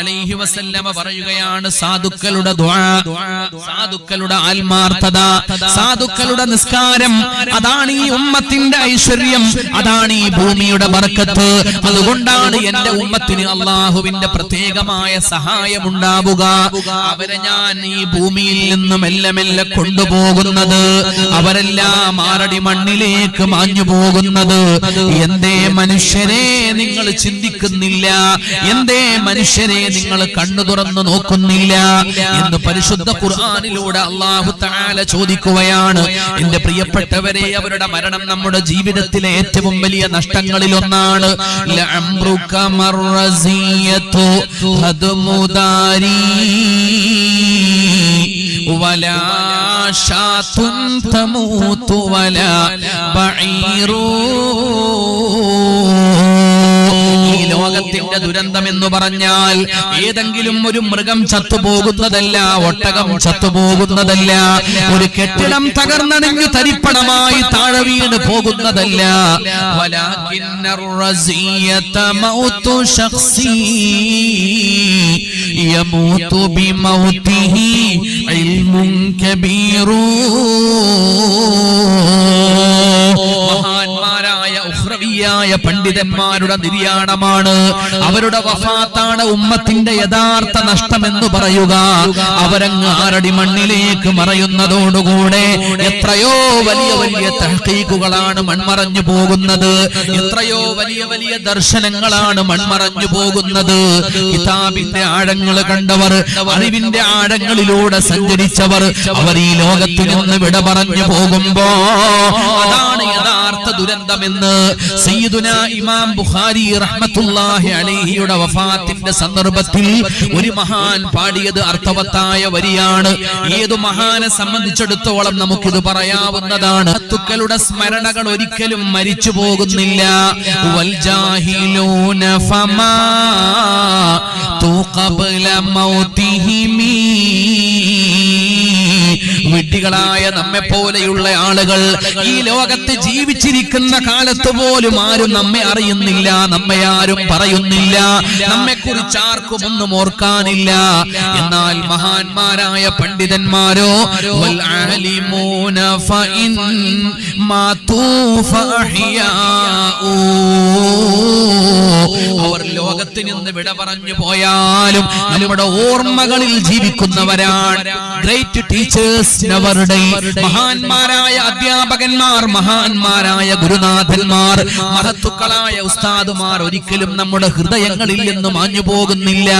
അലൈഹി വസല്ലമ പറയുകയാണ് സാധുക്കളുടെ സാധുക്കളുടെ ആത്മാർത്ഥത സാധുക്കളുടെ നിസ്കാരം അതാണ് ഈ ഉമ്മത്തിന്റെ ഐശ്വര്യം അതാണ് ഈ ഭൂമിയുടെ ബർക്കത്ത്. അതുകൊണ്ടാണ് എന്റെ ഉമ്മത്തിന് അള്ളാഹുവിന്റെ പ്രത്യേകമായ സഹായം ഉണ്ടാവുക. അവരെ ഞാൻ ഈ ഭൂമിയിൽ നിന്ന് മെല്ലെ മെല്ലെ കൊണ്ടുപോകുന്നത് അവരെല്ലാം ആറടി മണ്ണിലേക്ക് മാഞ്ഞു പോകുന്നത്. എന്തേ മനുഷ്യരെ നിങ്ങൾ ചിന്തിക്കുന്നില്ല എന്തേ മനുഷ്യരെ നിങ്ങൾ കണ്ണു തുറന്നു നോക്കുന്നില്ല എന്ന് പരിശുദ്ധ ഖുർആനിലൂടെ അള്ളാഹു താല ചോദിക്കുകയാണ് എന്റെ പ്രിയപ്പെട്ടവരെ അവരുടെ മരണം നമ്മുടെ ജീവിതത്തിലെ ഏറ്റവും വലിയ നഷ്ടങ്ങളിൽ ഒന്നാണ് ലഅംറുക മർറസിയത്തു ഹദ്മുദാരി ولا شاة تموت ولا بعير ഈ ലോകത്തിന്റെ ദുരന്തം എന്ന് പറഞ്ഞാൽ ഏതെങ്കിലും ഒരു മൃഗം ചത്തുപോകുന്നതല്ല ഒട്ടകം ചത്തുപോകുന്നതല്ല ഒരു കെട്ടിടം തകർന്നണിഞ്ഞു തരിപ്പണമായി താഴെ വീണ് പോകുന്നതല്ല വലാകിന്ന الرزية موت شخصي يموت بموته علم كبير ഉഹ്രവിയായ പണ്ഡിതന്മാരുടെ നിര്യാണമാണ്. അവരുടെ വഫാത്താണ് ഉമ്മത്തിന്റെ യഥാർത്ഥ നഷ്ടമെന്ന് പറയുക. അവരങ്ങ് ആരടി മണ്ണിലേക്ക് മറയുന്നതോടുകൂടെ എത്രയോ വലിയ വലിയ തഹീക്കുകളാണ് മൺമറഞ്ഞു പോകുന്നത്. എത്രയോ വലിയ വലിയ ദർശനങ്ങളാണ് മൺമറഞ്ഞു പോകുന്നത്. കിതാബിന്റെ ആഴങ്ങൾ കണ്ടവർ അറിവിന്റെ ആഴങ്ങളിലൂടെ സഞ്ചരിച്ചവർ അവർ ഈ ലോകത്തിൽ നിന്ന് വിട പറഞ്ഞു പോകുമ്പോ യഥാർത്ഥ സയ്യിദുന ഇമാം ബുഖാരി റഹ്മത്തുള്ളാഹി അലൈഹിയുടെ വഫാത്തിന്റെ സന്ദർഭത്തിൽ ഒരു മഹാൻ പാടിയത് അർത്ഥവത്തായ വരിയാണ്. ഏതു മഹാനെ സംബന്ധിച്ചിടത്തോളം നമുക്കിത് പറയാവുന്നതാണ്. തുക്കളുടെ സ്മരണകൾ ഒരിക്കലും മരിച്ചു പോകുന്നില്ല. ഫമാ തു ഖബ്ല മൗതിഹിമീ വിഡ്ഢികളായ നമ്മെ പോലെയുള്ള ആളുകൾ ഈ ലോകത്ത് ജീവിച്ചിരിക്കുന്ന കാലത്ത് പോലും ആരും നമ്മെ അറിയുന്നില്ല നമ്മെ ആരും പറയുന്നില്ല നമ്മെ കുറിച്ച് ആർക്കും ഒന്നും ഓർക്കാനില്ല എന്നാൽ മഹാന്മാരായ പണ്ഡിതന്മാരോ. അവർ ലോകത്ത് നിന്ന് വിട പറഞ്ഞു പോയാലും നമ്മുടെ ഓർമ്മകളിൽ ജീവിക്കുന്നവരാണ് ഗ്രേറ്റ് ടീച്ചേഴ്സ് നെവർ ഡേ മഹാന്മാരായ അധ്യാപകന്മാർ മഹാന്മാരായ ഗുരുനാഥന്മാർ മഹത്തുക്കളായ ഉസ്താദുമാർ ഒരിക്കലും നമ്മുടെ ഹൃദയങ്ങളിൽ നിന്ന് മാഞ്ഞു പോകുന്നില്ല